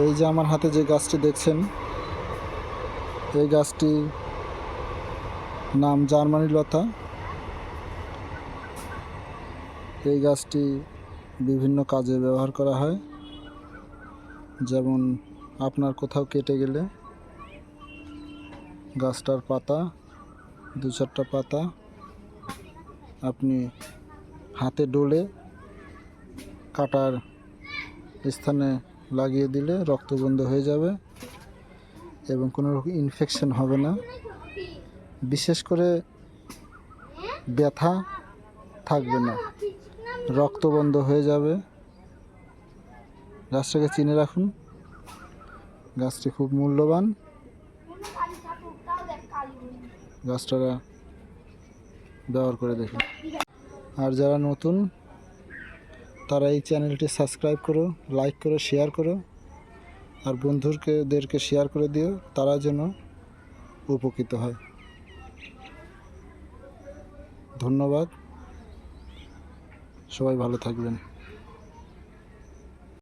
এই যে আমার হাতে যে গাছটি দেখছেন, এই গাছটি নাম জার্মানি লতা। এই গাছটি বিভিন্ন কাজে ব্যবহার করা হয়। যেমন আপনার কোথাও কেটে গেলে গাছটার পাতা, দু চারটা পাতা আপনি হাতে ডলে কাটার স্থানে লাগিয়ে দিলে রক্ত বন্ধ হয়ে যাবে এবং কোনো রকম ইনফেকশন হবে না। বিশেষ করে ব্যথা থাকবে না। রক্ত বন্ধ হয়ে যাবে। গাছটাকে চিনে রাখুন। গাছটি খুব মূল্যবান। গাছটা ব্যবহার করে দেখুন। আর যারা নতুন তারা এই চ্যানেলটি সাবস্ক্রাইব করো, লাইক করো, শেয়ার করো। আর বন্ধুদেরকে শেয়ার করে দিও, তারা যেন উপকৃত হয়। ধন্যবাদ। সবাই ভালো থাকবেন।